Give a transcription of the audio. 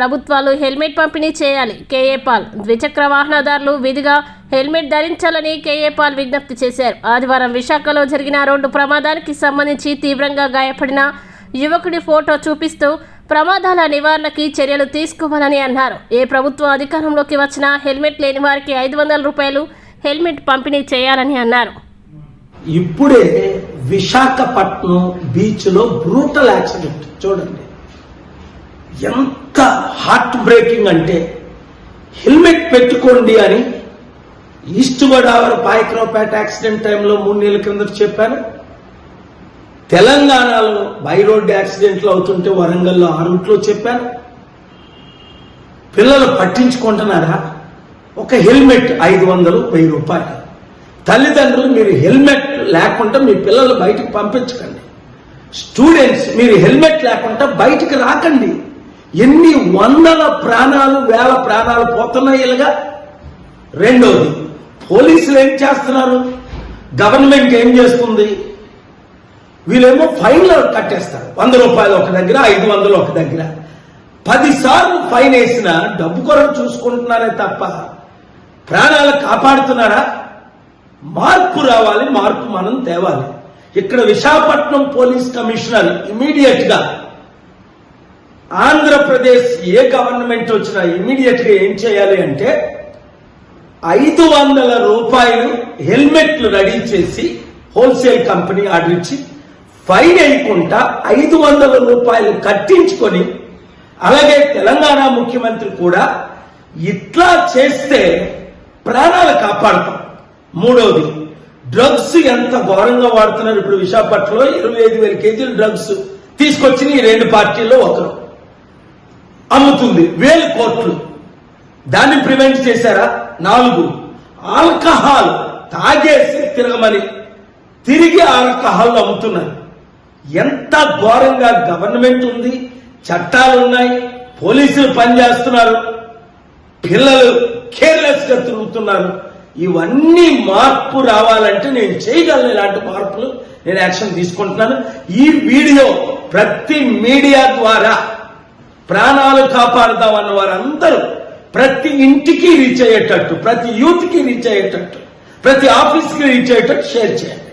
ప్రభుత్వాలు హెల్మెట్ పంపిణీ చేయాలి. కేఏపాల్ ద్విచక్ర వాహనదారులు విధిగా హెల్మెట్ ధరించాలని కేఏపాల్ విజ్ఞప్తి చేశారు. ఆదివారం విశాఖలో జరిగిన రోడ్డు ప్రమాదానికి సంబంధించి తీవ్రంగా గాయపడిన యువకుడి ఫోటో చూపిస్తూ ప్రమాదాల నివారణకి చర్యలు తీసుకోవాలని అన్నారు. ఏ ప్రభుత్వం అధికారంలోకి వచ్చినా హెల్మెట్ లేని వారికి ఐదు వందల రూపాయలు హెల్మెట్ పంపిణీ చేయాలని అన్నారు. ఇప్పుడే విశాఖపట్నం బీచ్లో బ్రూటల్ యాక్సిడెంట్. చూడండి. ఎంత హార్ట్ బ్రేకింగ్ అంటే హెల్మెట్ పెట్టుకోండి అని ఈస్ట్ గోదావరి పాయకరావుపేట యాక్సిడెంట్ టైంలో మూడు నెలల కిందట చెప్పాను. తెలంగాణలో బై రోడ్ యాక్సిడెంట్లు అవుతుంటే వరంగల్లో ఆ రూట్లో చెప్పాను. పిల్లలు పట్టించుకుంటున్నారా? ఒక హెల్మెట్ ఐదు వందలు వెయ్యి రూపాయలు. తల్లిదండ్రులు మీరు హెల్మెట్ లేకుండా మీ పిల్లలు బయటకు పంపించకండి. స్టూడెంట్స్ మీరు హెల్మెట్ లేకుండా బయటికి రాకండి. ఎన్ని వందల ప్రాణాలు వేల ప్రాణాలు పోతున్నాయి ఇలాగా? రెండోది పోలీసులు ఏం చేస్తున్నారు? గవర్నమెంట్ ఏం చేస్తుంది? వీళ్ళేమో ఫైన్లు కట్టేస్తారు. వంద రూపాయలు ఒక దగ్గర ఐదు వందలు ఒక దగ్గర. పదిసార్లు ఫైన్ వేసిన డబ్బు కొరకు చూసుకుంటున్నారే తప్ప ప్రాణాలు కాపాడుతున్నారా? మార్పు రావాలి మార్పు మనం తేవాలి. ఇక్కడ విశాఖపట్నం పోలీస్ కమిషనర్ ఇమీడియట్గా ఆంధ్రప్రదేశ్ ఏ గవర్నమెంట్ వచ్చినా ఇమీడియట్గా ఏం చేయాలి అంటే ఐదు వందల రూపాయలు హెల్మెట్లు రెడీ చేసి హోల్సేల్ కంపెనీ ఆర్డర్ ఇచ్చి ఫైన్ వేయకుండా ఐదు వందల రూపాయలు కట్టించుకొని అలాగే తెలంగాణ ముఖ్యమంత్రి కూడా ఇట్లా చేస్తే ప్రాణాలు కాపాడతాం. మూడవది డ్రగ్స్ ఎంత ఘోరంగా వాడుతున్నారు. ఇప్పుడు విశాఖపట్నంలో ఇరవై ఐదు వేల కేజీలు డ్రగ్స్ తీసుకొచ్చిన ఈ రెండు పార్టీల్లో ఒకరు. అమ్ముతుంది. వేలు కోట్లు. దాన్ని ప్రివెంట్ చేశారా? నాలుగు. ఆల్కహాల్ తాగేసి తిరగమని తిరిగి ఆల్కహాల్ అమ్ముతున్నారు. ఎంత ఘోరంగా గవర్నమెంట్ ఉంది చట్టాలు ఉన్నాయి పోలీసులు పనిచేస్తున్నారు పిల్లలు కేర్లెస్గా తిరుగుతున్నారు. ఇవన్నీ మార్పు రావాలంటే నేను చేయగలను ఇలాంటి మార్పులు. నేను యాక్షన్ తీసుకుంటున్నాను. ఈ వీడియో ప్రతి మీడియా ద్వారా ప్రాణాలు కాపాడుతామన్న వారందరూ ప్రతి ఇంటికి రీచ్ అయ్యేటట్టు ప్రతి యూత్కి రీచ్ అయ్యేటట్టు ప్రతి ఆఫీస్కి రీచ్ అయ్యేటట్టు షేర్ చేయండి